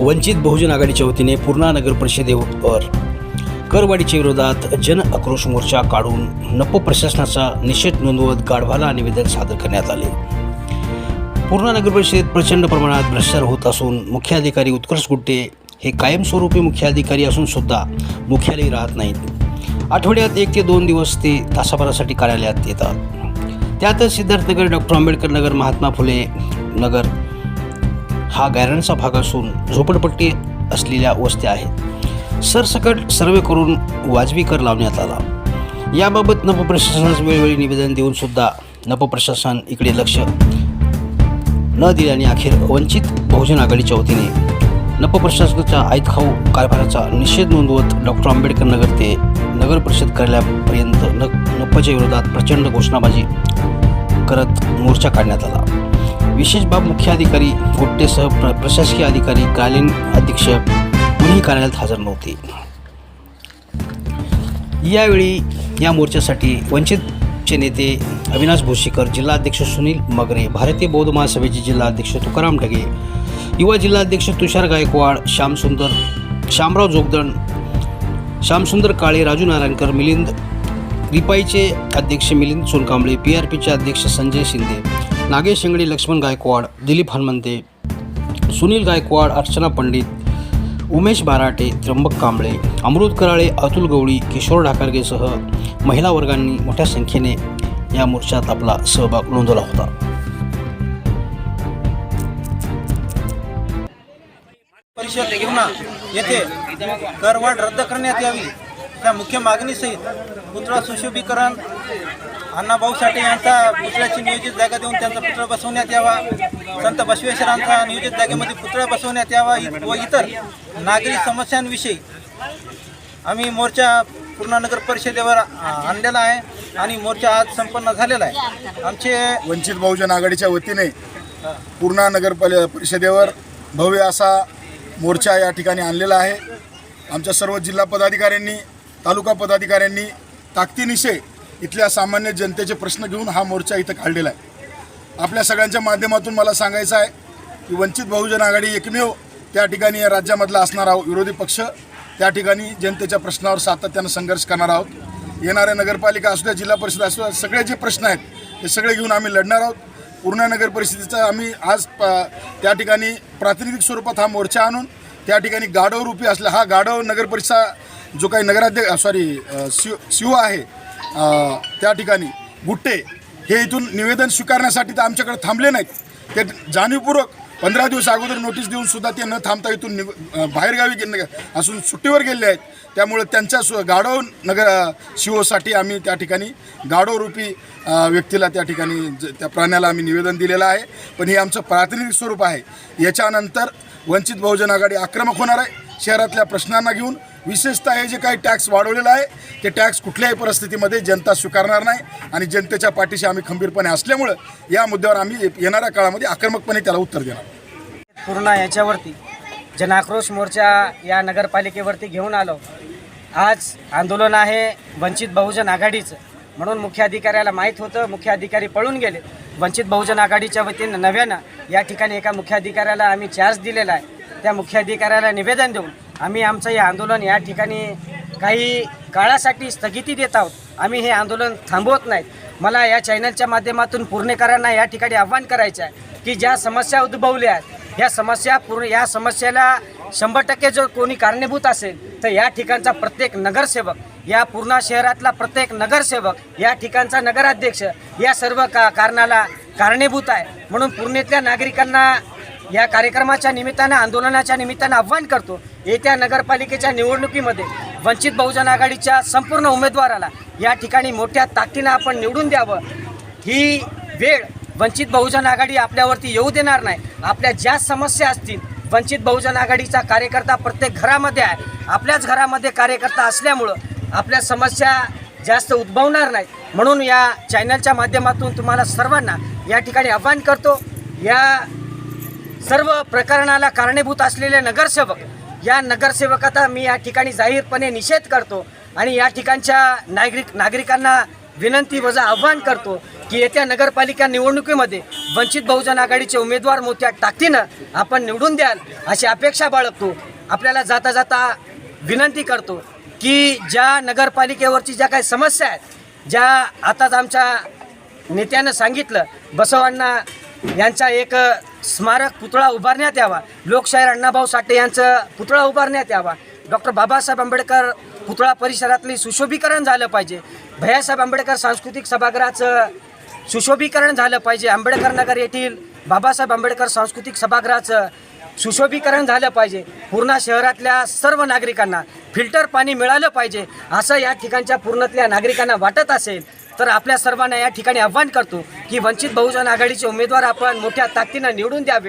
वंचित बहुजन आघाडीच्या वतीने पूर्णा नगर परिषदेवर करवाढीच्या विरोधात जन आक्रोश मोर्चा काढून नप प्रशासनाचा निषेध नोंदवत गाढवाला निवेदन सादर करण्यात आले. पूर्णा नगर परिषदेत प्रचंड प्रमाणात भ्रष्टाचार होत असून मुख्याधिकारी उत्कर्ष गुट्टे हे कायमस्वरूपी मुख्याधिकारी असून सुद्धा मुख्यालयी राहत नाहीत. आठवड्यात एक ते दोन दिवस ते तासाभरासाठी कार्यालयात येतात. त्यातच सिद्धार्थनगर डॉक्टर आंबेडकर नगर महात्मा फुले नगर हा गायरांचा भाग असून झोपडपट्टी असलेल्या वस्त्या आहेत. सरसकट सर्वे करून वाजवी कर लावण्यात आला. याबाबत नप प्रशासनास वेळोवेळी निवेदन देऊन सुद्धा नप प्रशासन इकडे लक्ष न दिल्याने अखेर वंचित बहुजन आघाडीच्या वतीने नप प्रशासनाच्या आयतखाऊ कारभाराचा निषेध नोंदवत डॉक्टर आंबेडकर नगर ते नगर परिषद कार्यालयापर्यंत न नपच्या विरोधात प्रचंड घोषणाबाजी करत मोर्चा काढण्यात आला. विशेष बाब मुख्याधिकारी गोट्टेसह प्र प्रशासकीय अधिकारी कालीन अध्यक्ष कुणीही कार्यालयात हजर नव्हते. यावेळी या मोर्चासाठी वंचितचे नेते अविनाश भोशीकर जिल्हाध्यक्ष सुनील मगरे भारतीय बौद्ध महासभेचे जिल्हाध्यक्ष तुकाराम ढगे युवा जिल्हाध्यक्ष तुषार गायकवाड श्यामसुंदर श्यामराव जोगदण श्यामसुंदर काळे राजू नारायणकर मिलिंद रिपाईचे अध्यक्ष मिलिंद सोनकांबळे पी आर पीचे अध्यक्ष संजय शिंदे नागेश शेंगडे लक्ष्मण गायकवाड दिलीप हनुमंते सुनील गायकवाड अर्चना पंडित उमेश बाराटे त्र्यंबक कांबळे अमृत कराळे अतुल गवळी किशोर ढाकारगेसह महिला वर्गांनी मोठ्या संख्येने या मोर्चात आपला सहभाग नोंदवला होता. परिषद घेऊन येथे करवाढ रद्द करण्यात यावी. त्या मुख्य मागणीसहित पुतळा सुशोभीकरण अण्णाभाऊ साठे यांचा पुतळ्याची नियोजित जागा देऊन त्यांचा पुतळा बसवण्यात यावा. संत बसवेश्वरांचा नियोजित जागेमध्ये पुतळा बसवण्यात यावा व इतर नागरी समस्यांविषयी आम्ही मोर्चा पूर्णा नगर परिषदेवर आणलेला आहे आणि मोर्चा आज संपन्न झालेला आहे. आमचे वंचित बहुजन आघाडीच्या वतीने पूर्णा नगर परिषदेवर भव्य असा मोर्चा या ठिकाणी आणलेला आहे. आमच्या सर्व जिल्हा पदाधिकाऱ्यांनी तालुका पदाधिकाऱ्यांनी ताकदीनिशे इथल्या सामान्य जनतेचे प्रश्न घेऊन हा मोर्चा इथं काढलेला आहे. आपल्या सगळ्यांच्या माध्यमातून मला सांगायचं आहे की वंचित बहुजन आघाडी एकमेव त्या ठिकाणी या राज्यामधला असणार आहोत. विरोधी पक्ष त्या ठिकाणी जनतेच्या प्रश्नावर सातत्यानं संघर्ष करणार आहोत. येणाऱ्या नगरपालिका असू द्या जिल्हा परिषद असू द्या सगळे जे प्रश्न आहेत ते सगळे घेऊन आम्ही लढणार आहोत. पूर्णा नगर परिषदेचा आम्ही आज त्या ठिकाणी प्रातिनिधिक स्वरूपात हा मोर्चा आणून त्या ठिकाणी गाढव रूपी असला हा गाढव नगर परिषद जो काही नगराध्यक्ष सॉरी सी सीओ आहे त्या ठिकाणी गुट्टे हे इथून निवेदन स्वीकारण्यासाठी तर आमच्याकडे थांबले नाहीत. ते जाणीवपूर्वक पंधरा दिवस अगोदर नोटीस देऊन सुद्धा ते न थांबता इथून निव बाहेरगावी गेले असून सुट्टीवर गेले आहेत. त्यामुळे त्यांच्या सु गाढव नगर शिवसाठी आम्ही त्या ठिकाणी गाढवरूपी व्यक्तीला त्या ठिकाणी ज- त्या प्राण्याला आम्ही निवेदन दिलेलं आहे. पण हे आमचं प्रातिनिधिक स्वरूप आहे. याच्यानंतर वंचित बहुजन आघाडी आक्रमक होणार आहे. शहरातल्या प्रश्नांना घेऊन विशेषतः हे जे काही टॅक्स वाढवलेलं आहे ते टॅक्स कुठल्याही परिस्थितीमध्ये जनता स्वीकारणार नाही आणि जनतेच्या पाठीशी आम्ही खंबीरपणे असल्यामुळं या मुद्द्यावर आम्ही येणाऱ्या काळामध्ये आक्रमकपणे त्याला उत्तर देणार. पूर्ण याच्यावरती जनाक्रोश मोर्चा या नगरपालिकेवरती घेऊन आलो. आज आंदोलन आहे वंचित बहुजन आघाडीचं. म्हणून मुख्याधिकाऱ्याला माहीत होतं मुख्य अधिकारी पळून गेले. वंचित बहुजन आघाडीच्या वतीनं नव्यानं या ठिकाणी एका मुख्याधिकाऱ्याला आम्ही चार्ज दिलेला आहे. त्या मुख्याधिकाऱ्याला निवेदन देऊन आम्ही आमचं हे आंदोलन या ठिकाणी काही काळासाठी स्थगिती देत आहोत. आम्ही हे आंदोलन थांबवत नाहीत. मला या चॅनलच्या माध्यमातून पूर्णेकरांना या ठिकाणी आव्हान करायचं आहे की ज्या समस्या उद्भवल्या आहेत या समस्या पूर्ण या समस्येला शंभर टक्के जर कोणी कारणीभूत असेल तर या ठिकाणचा प्रत्येक नगरसेवक या पूर्णा शहरातला प्रत्येक नगरसेवक या ठिकाणचा नगराध्यक्ष या सर्व का कारणाला कारणीभूत आहे. म्हणून पूर्णेतल्या नागरिकांना या कार्यक्रमाच्या निमित्तानं आंदोलनाच्या निमित्तानं आव्हान करतो येत्या नगरपालिकेच्या निवडणुकीमध्ये वंचित बहुजन आघाडीच्या संपूर्ण उमेदवाराला या ठिकाणी मोठ्या ताकदीनं आपण निवडून द्यावं. ही वेळ वंचित बहुजन आघाडी आपल्यावरती येऊ देणार नाही. आपल्या ज्या समस्या असतील वंचित बहुजन आघाडीचा कार्यकर्ता प्रत्येक घरामध्ये आहे. आपल्याच घरामध्ये कार्यकर्ता असल्यामुळं आपल्या समस्या जास्त उद्भवणार नाहीत. म्हणून या चॅनलच्या माध्यमातून तुम्हाला सर्वांना या ठिकाणी आव्हान करतो. या सर्व प्रकरणाला कारणीभूत असलेले नगरसेवक या नगरसेवकाचा मी या ठिकाणी जाहीरपणे निषेध करतो आणि या ठिकाणच्या नागरिक नागरिकांना विनंती वजा आव्हान करतो की येत्या नगरपालिका निवडणुकीमध्ये वंचित बहुजन आघाडीचे उमेदवार मोठ्या ताकदीनं आपण निवडून द्याल अशी अपेक्षा बाळगतो. आपल्याला जाता जाता विनंती करतो की ज्या नगरपालिकेवरची ज्या काही समस्या आहेत ज्या आताच आमच्या नेत्यानं सांगितलं बसवांना यांचा एक स्मारक पुतळा उभारण्यात यावा. लोकशाहीर अण्णाभाऊ साठे यांचं पुतळा उभारण्यात यावा. डॉक्टर बाबासाहेब आंबेडकर पुतळा परिसरातली सुशोभीकरण झालं पाहिजे. भैयासाहेब आंबेडकर सांस्कृतिक सभागृहाचं सुशोभीकरण झालं पाहिजे. आंबेडकर नगर येथील बाबासाहेब आंबेडकर सांस्कृतिक सभागृहाचं सुशोभीकरण झालं पाहिजे. पूर्णा शहरातल्या सर्व नागरिकांना फिल्टर पाणी मिळालं पाहिजे. असं या ठिकाणच्या पूर्णतल्या नागरिकांना वाटत असेल तर आपल्या सर्वांना या ठिकाणी आव्हान करतो की वंचित बहुजन आघाडीचे उमेदवार आपण मोठ्या ताकदीनं निवडून द्यावे.